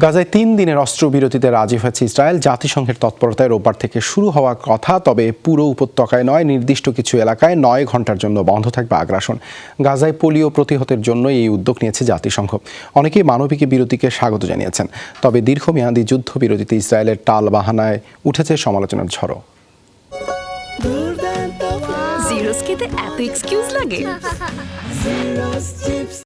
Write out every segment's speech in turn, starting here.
গাজায় তিন দিনের অস্ত্রবিরতিতে রাজি হয়েছে ইসরায়েল। জাতিসংঘের তৎপরতায় রোববার থেকে শুরু হওয়ার কথা তবে পুরো উপত্যকায় নয় নির্দিষ্ট কিছু এলাকায় নয় ঘণ্টার জন্য বন্ধ থাকবে আগ্রাসন। গাজায় পোলিও প্রতিহতের জন্য এই উদ্যোগ নিয়েছে জাতিসংঘ। অনেকেই মানবিক বিরতিকে স্বাগত জানিয়েছেন তবে দীর্ঘমেয়াদী যুদ্ধবিরতিতে ইসরায়েলের টাল বাহানায় উঠেছে সমালোচনার ঝড়ো এত এক্সকিউজ লাগে?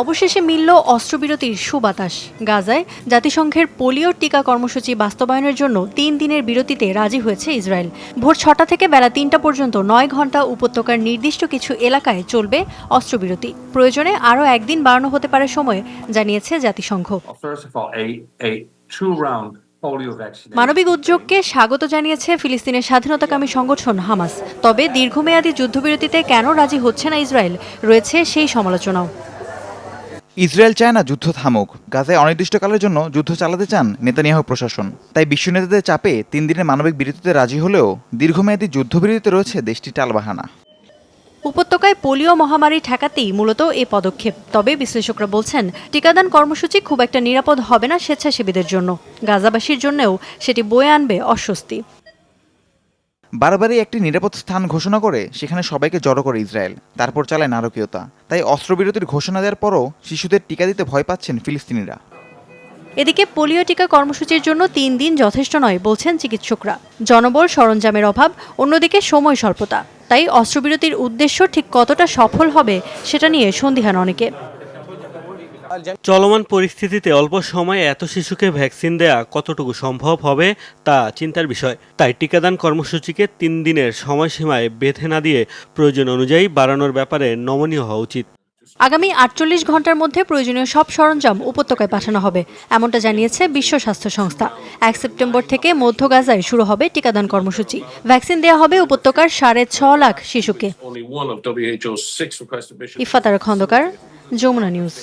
অবশেষে মিলল অস্ত্রবিরতির সুবাতাস। গাজায় জাতিসংঘের পোলিও টিকা কর্মসূচি বাস্তবায়নের জন্য তিন দিনের বিরতিতে রাজি হয়েছে ইসরায়েল। ভোর ছটা থেকে বেলা তিনটা পর্যন্ত নয় ঘণ্টা উপত্যকার নির্দিষ্ট কিছু এলাকায় চলবে অস্ত্রবিরতি। প্রয়োজনে আরও একদিন বাড়ানো হতে পারে সময় জানিয়েছে জাতিসংঘ. মানবিক উদ্যোগকে স্বাগত জানিয়েছে ফিলিস্তিনের স্বাধীনতাকামী সংগঠন হামাস। তবে দীর্ঘমেয়াদী যুদ্ধবিরতিতে কেন রাজি হচ্ছে না ইসরায়েল রয়েছে সেই সমালোচনাও। ইসরায়েল চায় না যুদ্ধ থামুক। গাজায় অনির্দিষ্টকালের জন্য যুদ্ধ চালাতে চান নেতানিয়াহু প্রশাসন। তাই বিশ্ব নেতাদের চাপে তিন দিনের মানবিক বিরতিতে রাজি হলেও দীর্ঘমেয়াদী যুদ্ধবিরতিতে রয়েছে দেশটি টালবাহানা উপত্যকায় পোলিও মহামারী ঠেকাতেই মূলত এই পদক্ষেপ। তবে বিশ্লেষকরা বলছেন, টিকাদান কর্মসূচি খুব একটা নিরাপদ হবে না স্বেচ্ছাসেবীদের জন্য। গাজাবাসীর জন্যও সেটি বয়ে আনবে অস্বস্তি। বারবারই একটি নিরাপদ স্থান ঘোষণা করে সেখানে সবাইকে জড়ো করে ইসরায়েল। তারপর চালায় নারকীয়তা। তাই অস্ত্রবিরতির ঘোষণা দেওয়ার পরও শিশুদের টিকা দিতে ভয় পাচ্ছেন ফিলিস্তিনিরা। এদিকে পোলিও টিকা কর্মসূচির জন্য তিন দিন যথেষ্ট নয় বলছেন চিকিৎসকরা। জনবল সরঞ্জামের অভাব, অন্যদিকে সময় স্বল্পতা। তাই অস্ত্রবিরতির উদ্দেশ্য ঠিক কতটা সফল হবে সেটা নিয়ে সন্দিহান অনেকে। চলমান পরিস্থিতিতে অল্প সময়ে এত শিশুকে ভ্যাকসিন দেয়া কতটুকু সম্ভব হবে তা চিন্তার বিষয়। তাই টিকাদান কর্মসূচিকে তিন দিনের সময়সীমায় বেঁধে না দিয়ে প্রয়োজন অনুযায়ী বাড়ানোর ব্যাপারে নমনীয় হওয়া উচিত। আগামী আটচল্লিশ ঘণ্টার মধ্যে প্রয়োজনীয় সব সরঞ্জাম উপত্যকায় পাঠানো হবে এমনটা জানিয়েছে বিশ্ব স্বাস্থ্য সংস্থা। এক সেপ্টেম্বর থেকে মধ্য গাজায় শুরু হবে টিকাদান কর্মসূচি। ভ্যাকসিন দেওয়া হবে উপত্যকার সাড়ে ছ লাখ শিশুকে. ইফাতার খন্দকার যমুনা নিউজ।